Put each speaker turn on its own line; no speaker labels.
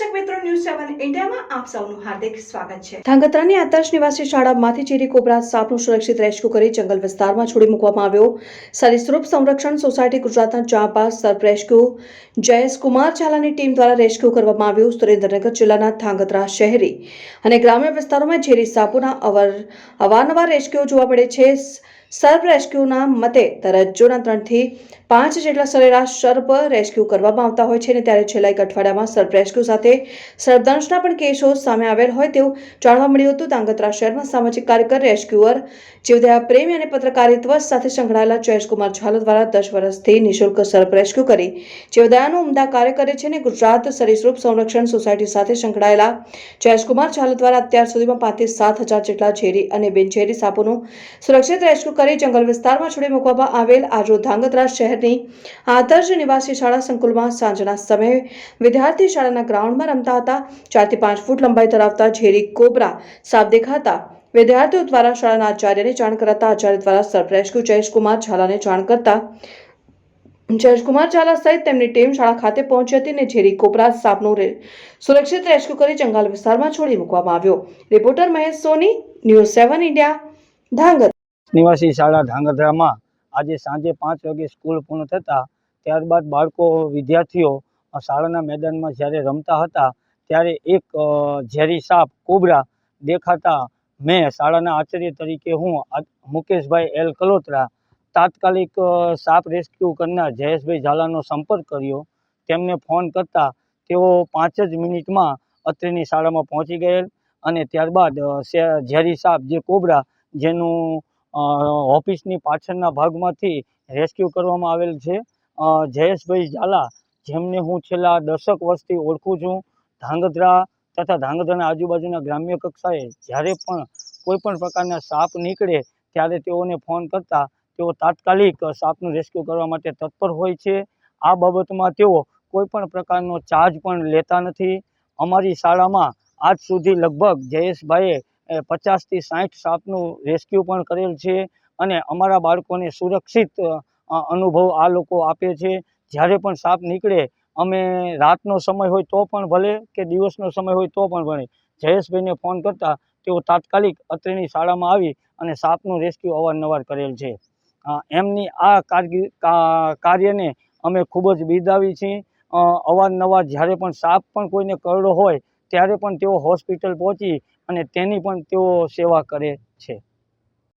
News સેવન ઇન્ડિયામાં આપ સૌનું હાર્દિક સ્વાગત છે. ધાંગધ્રાની આદર્શ નિવાસી શાળામાંથી ચીરી કોબરા સાપનું સુરક્ષિત રેસ્ક્યુ કરી જંગલ વિસ્તારમાં છોડી મૂકવામાં આવ્યો. સરીસૃપ સંરક્ષણ સોસાયટી ગુજરાતના ચાંપા સર્પ રેસ્ક્યુ જયેશ કુમાર ઝાલાની ટીમ દ્વારા રેસ્ક્યુ કરવામાં આવ્યું. સુરેન્દ્રનગર જિલ્લાના ધાંગધ્રા શહેરી અને ગ્રામ્ય વિસ્તારોમાં ઝેરી સાપુના અવર અવારનવાર રેસ્ક્યુ જોવા મળે છે. સર્પ રેસ્ક્યુના મતે દરજ્જોના ત્રણથી પાંચ જેટલા સરેરાશ સર્પ રેસ્ક્યુ કરવામાં આવતા હોય છે અને ત્યારે છેલ્લા એક અઠવાડિયામાં સર્પ રેસ્ક્યુ સાથે સર્પદંશના પણ કેસો સામે આવેલ હોય તેવું જાણવા મળ્યું હતું. ધાંગધ્રા શહેરમાં સામાજિક કાર્યકર, રેસ્ક્યુઅર, જીવદયા, પ્રેમી અને પત્રકારિત્વ સાથે સંકળાયેલા જયેશકુમાર ઝાલા દ્વારા દસ વર્ષથી નિઃશુલ્ક સર્પ રેસ્ક્યુ કરી જીવદયાનું ઉમદા કાર્ય કરે છે અને ગુજરાત સરીસૃપ સંરક્ષણ સોસાયટી સાથે સંકળાયેલા જયેશકુમાર ઝાલા દ્વારા અત્યાર સુધીમાં પાંત્રીસ સાત હજાર જેટલા ઝેરી અને બિનઝેરી સાપોનું સુરક્ષિત રેસ્ક્યુ કરી જંગલ વિસ્તારમાં છોડી મૂકવામાં આવેલ આજરો ધાંગધ્રા શહેરની આદર્શ નિવાસી શાળા સંકુલમાં સાંજના સમયે વિદ્યાર્થી શાળાના ગ્રાઉન્ડમાં રમતા હતા. ચારથી પાંચ ફૂટ લંબાઈ ધરાવતા ઝેરી કોબરા સાપ દેખાતા વિદ્યાર્થીઓ દ્વારા શાળાના આચાર્યને જાણ કરાતા આચાર્ય દ્વારા સર્પ જયેશકુમાર ઝાલાને જાણ કરતા જયેશકુમાર ઝાલા સહિત તેમની ટીમ શાળા ખાતે પહોંચી હતી અને ઝેરી કોબરા સાપનું સુરક્ષિત રેસ્ક્યુ કરી જંગલ વિસ્તારમાં છોડી મૂકવામાં આવ્યો. Reporter Mahesh Soni, news seven India Dhangar
નિવાસી શાળા ધાંગધ્રામાં આજે સાંજે પાંચ વાગે સ્કૂલ પૂર્ણ થતાં ત્યારબાદ બાળકો, વિદ્યાર્થીઓ શાળાના મેદાનમાં જ્યારે રમતા હતા, ત્યારે એક ઝેરી સાપ, કોબરા દેખાતા મેં શાળાના આચાર્ય તરીકે હું મુકેશભાઈ એલ કલોત્રા તાત્કાલિક સાપ રેસ્ક્યુ કરનાર જયેશભાઈ ઝાલાનો સંપર્ક કર્યો. તેમને ફોન કરતાં તેઓ પાંચ જ મિનિટમાં અત્રેની શાળામાં પહોંચી ગયેલ અને ત્યારબાદ ઝેરી સાપ જે કોબરા જેનું ઓફિસની પાછળના ભાગમાંથી રેસ્ક્યુ કરવામાં આવેલ છે. જયેશભાઈ ઝાલા, જેમને હું છેલ્લા દશક વર્ષથી ઓળખું છું, ધાંગધ્રા તથા ધાંગધ્રાના આજુબાજુના ગ્રામ્ય કક્ષાએ જ્યારે પણ કોઈ પણ પ્રકારના સાપ નીકળે ત્યારે તેઓને ફોન કરતા તેઓ તાત્કાલિક સાપનું રેસ્ક્યુ કરવા માટે તત્પર હોય છે. આ બાબતમાં તેઓ કોઈ પણ પ્રકારનો ચાર્જ પણ લેતા નથી. અમારી શાળામાં આજ સુધી લગભગ જયેશભાઈએ પચાસથી સાઠ સાપનું રેસ્ક્યુ પણ કરેલ છે અને અમારા બાળકોને સુરક્ષિત અનુભવ આ લોકો આપે છે. જ્યારે પણ સાપ નીકળે, અમે રાતનો સમય હોય તો પણ ભલે કે દિવસનો સમય હોય તો પણ ભલે. જયેશભાઈને ફોન કરતાં તેઓ તાત્કાલિક અત્રેની શાળામાં આવી અને સાપનું રેસ્ક્યુ અવારનવાર કરેલ છે. એમની આ કાર્યને અમે ખૂબ જ બિરદાવી છીએ. અવારનવાર જ્યારે પણ સાપ પણ કોઈને કરડો હોય ત્યારે પણ તેઓ હોસ્પિટલ પહોંચી અને તેની પણ તેઓ સેવા કરે છે.